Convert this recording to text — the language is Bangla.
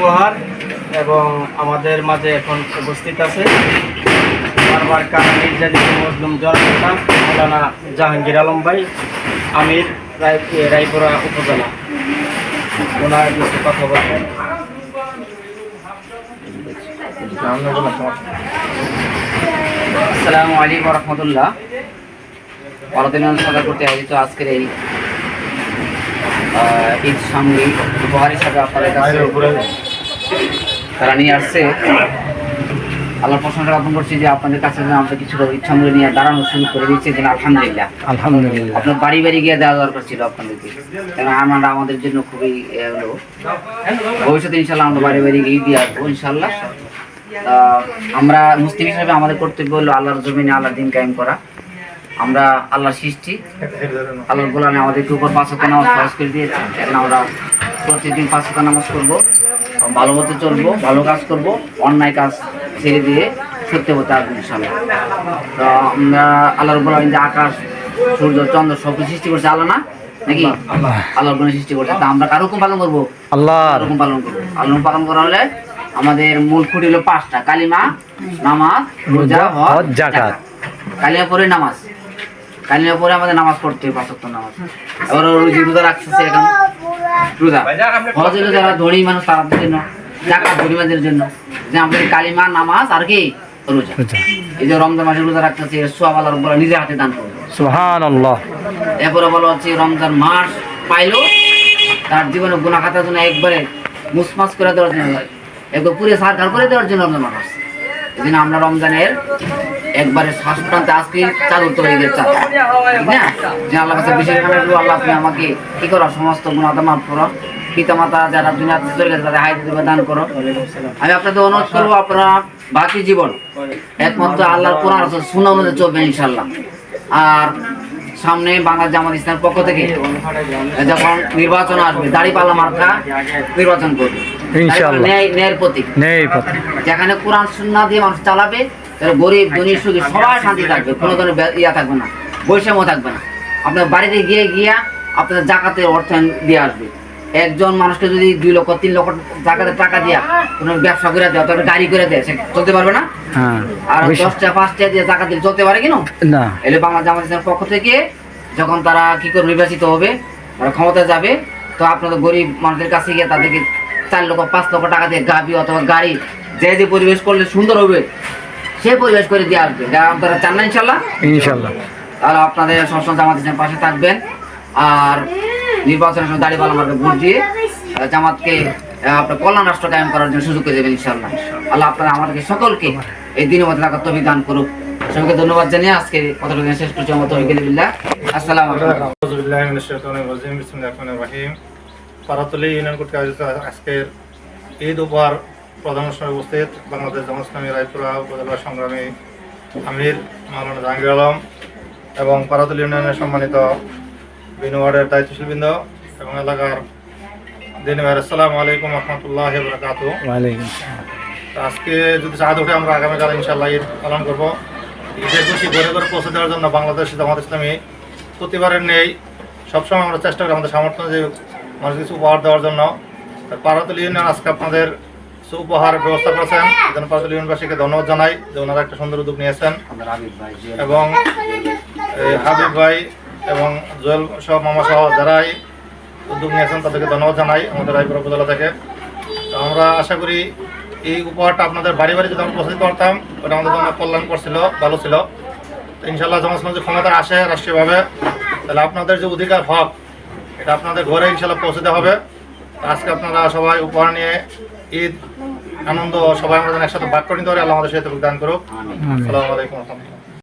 উপহার এবং আমাদের মাঝে এখন উপস্থিত আছে বারবার কারা নির্যাতিত মজলুম জননেতা মৌলানা জাহাঙ্গীর আলম ভাই আমির রায় রায়পুরা উপজেলা। ওনার কিছু কথা বলবেন। আসসালামু আলাইকুম রহমতুল্লাহ। বড়দিন সদা করতে আয়োজিত আজকের এই ঈদ সামগ্রী উপহার হিসাবে আপনাদের কাছে তারা নিয়ে আসছে। আল্লাহর প্রশংসা জ্ঞাপন করছি যে আপনাদের কাছে আমরা কিছু ঈদ সামগ্রী নিয়ে দাঁড়ানো শুরু করে দিচ্ছি যেন আলহামদুলিল্লাহ। আলহামদুলিল্লাহ। আপনার বাড়ি বাড়ি গিয়ে দেওয়া দরকার ছিল আপনাদেরকে। কারণ আমরা আমাদের জন্য খুবই হলো। ভবিষ্যতে ইনশাল্লাহ আমরা বাড়ি বাড়ি গিয়ে দিয়ে আসব ইনশাল্লাহ। আমরা মুসলিম হিসাবে আমাদের কর্তব্য হলো আল্লাহর জমিনে আল্লাহর দিন কায়েম করা। আমরা আল্লাহর সৃষ্টি। আল্লাহর গোলামে আমাদেরকে উপর পাঁচ হাজার নামাজ খরচ করে দিয়েছে। এখন আমরা প্রতিদিন পাঁচ হাজার নামাজ করব ভালো মতো চলবো ভালো কাজ করব অন্যায় কাজ ছেড়ে দিয়ে সত্য হতে আসব ইনশাল্লাহ। তো আমরা আল্লাহর গোলামে যে আকাশ সূর্য চন্দ্র সব সৃষ্টি করছে আল্লাহ না? নাকি? আল্লাহর গুণে সৃষ্টি করছে। তা আমরা কারও পালন করব? আল্লাহ। আল্লাহ পালন করব? আল্লাহ পালন করা হলে আমাদের মূল খুঁটি হলো পাঁচটা। কালিমা নামাজ রোজা হজ জাকাত। কালিমা পরে নামাজ। কালিমা পরে আমাদের নামাজ পড়তে হবে পাঁচ নামাজ। এবার রোজা রাখতেছে এখন। রোজা যারা ধনী মানুষ তাদের জন্য জাকাত ধনী মানুষের জন্য। যে আমাদের কালিমা নামাজ আর কি রোজা। এই যে রমজান মাসে রোজা রাখতেছে সোয়াব আল্লাহ রব্বুল নিজের হাতে দান করবে। সুহান আল্লাহ এরপরে বলা হচ্ছে রমজান মাস পাইলো তার জীবনে গুণা খাতার জন্য একবারে মুসমাস করে দেওয়ার জন্য একবার পুরে সারকার করে দেওয়ার জন্য রমজান মাস এই আমরা রমজানের একবারে শ্বাস প্রান্তে আজকে চালু তৈরি দিয়ে চাল ঠিক না? যে আল্লাহ কাছে বিশেষ করে আল্লাহ তুমি আমাকে কি করো? সমস্ত গুণাতে মাফ করো। পিতা মাতা যারা দুনিয়াতে চলে গেছে, তাদের হাই দিতে দান করো। আমি আপনাদের অনুরোধ করব আপনারা বাকি জীবন একমাত্র আল্লাহর কোরআন আছে শোনা অনুযায়ী চলবেন ইনশাল্লাহ আর সামনে বাংলাদেশ জামাত ইসলামের পক্ষ থেকে যখন নির্বাচন আসবে দাড়ি পাল্লা মার্কা নির্বাচন করবে। ইনশাআল্লাহ। ন্যায় ন্যায়ের প্রতীক। নেই পথে যেখানে কোরআন সুন্না দিয়ে মানুষ চালাবে তাহলে গরিব ধনী সুখী সবাই শান্তি থাকবে কোনো ধরনের ইয়া থাকবে না বৈষম্য থাকবে না। আপনার বাড়িতে গিয়ে গিয়া আপনার জাকাতের অর্থায়ন দিয়ে আসবে। একজন মানুষকে যদি দুই লক্ষ তিন লক্ষ জাকাতের টাকা দিয়া কোনো ব্যবসা করে দেয় তবে গাড়ি করে দেয় সে চলতে পারবে না? হ্যাঁ আর দশটা পাঁচটা দিয়ে জাকাত দিলে চলতে পারে কেন না? এলে বাংলা জামাত পক্ষ থেকে যখন তারা কি করে নির্বাচিত হবে তারা ক্ষমতায় যাবে তো আপনাদের গরিব মানুষদের কাছে গিয়ে তাদেরকে চার লক্ষ পাঁচ লক্ষ টাকা দিয়ে গাবি অথবা গাড়ি যে যে পরিবেশ করলে সুন্দর হবে সে পরিবেশ করে দিয়ে আসবে। যা আপনারা চান না ইনশাল্লাহ? ইনশাল্লাহ। তাহলে আপনাদের সবসময় জামাত ইসলামের পাশে থাকবেন। আর নির্বাচনের সময় দাঁড়িয়ে ভালো মার্কে ভোট দিয়ে জামাতকে আপনার কল্যাণ রাষ্ট্র কায়েম করার জন্য সুযোগ করে দেবেন ইনশাল্লাহ। আল্লাহ আপনারা আমাদেরকে সকলকে এই দিনের মধ্যে থাকার তফিক দান করুক। সবাইকে ধন্যবাদ জানিয়ে আজকে কতটুকু শেষ করছি। আমার তফিক দিল্লাহ আসসালামু আলাইকুম। পারাতলি ইউনিয়ন কর্তৃক আয়োজিত আজকের ঈদ উপহার প্রধান অনুষ্ঠানে উপস্থিত বাংলাদেশ জামাত ইসলামী রায়পুরা উপজেলা সংগ্রামী আমির মাওলানা জাহাঙ্গীর আলম এবং পারাতলি ইউনিয়নের সম্মানিত বিনু ওয়ার্ডের দায়িত্বশীলবৃন্দ এবং এলাকার দিন ভাই আসসালামু আলাইকুম রহমতুল্লাহ বরকাতু আজকে যদি চাঁদ উঠে আমরা আগামীকাল ইনশাল্লাহ ঈদ পালন করব। ঈদের খুশি ঘরে ঘরে পৌঁছে দেওয়ার জন্য বাংলাদেশ জামাত ইসলামী প্রতিবারের নেই সবসময় আমরা চেষ্টা করি আমাদের সামর্থ্য যে মানুষ কিছু উপহার দেওয়ার জন্য। পারাতল ইউনিয়ন আজকে আপনাদের কিছু উপহার ব্যবস্থা করেছেন। জন্য পারাতল ইউনিয়নবাসীকে ধন্যবাদ জানাই যে ওনারা একটা সুন্দর উদ্যোগ নিয়েছেন। এবং এই হাবিব ভাই এবং জুয়েল সহ মামা সহ যারাই উদ্যোগ নিয়েছেন তাদেরকে ধন্যবাদ জানাই আমাদের রায়পুর উপজেলা থেকে। তো আমরা আশা করি এই উপহারটা আপনাদের বাড়ি বাড়ি যদি আমরা পৌঁছে দিতে পারতাম ওটা আমাদের জন্য কল্যাণ করছিল ভালো ছিল। তো ইনশাল্লাহ যখন ক্ষমতা আসে রাষ্ট্রীয়ভাবে তাহলে আপনাদের যে অধিকার হক এটা আপনাদের ঘরে ইনশাল্লাহ পৌঁছে দেওয়া হবে আজকে আপনারা সবাই উপহার নিয়ে ঈদ আনন্দ সবাই আমরা একসাথে ভাগ করে নিতে পারি আল্লাহ আমাদের সাথে দান করুক। আসসালামাইকুম আসসালামু আলাইকুম রহমতুল্লাহ।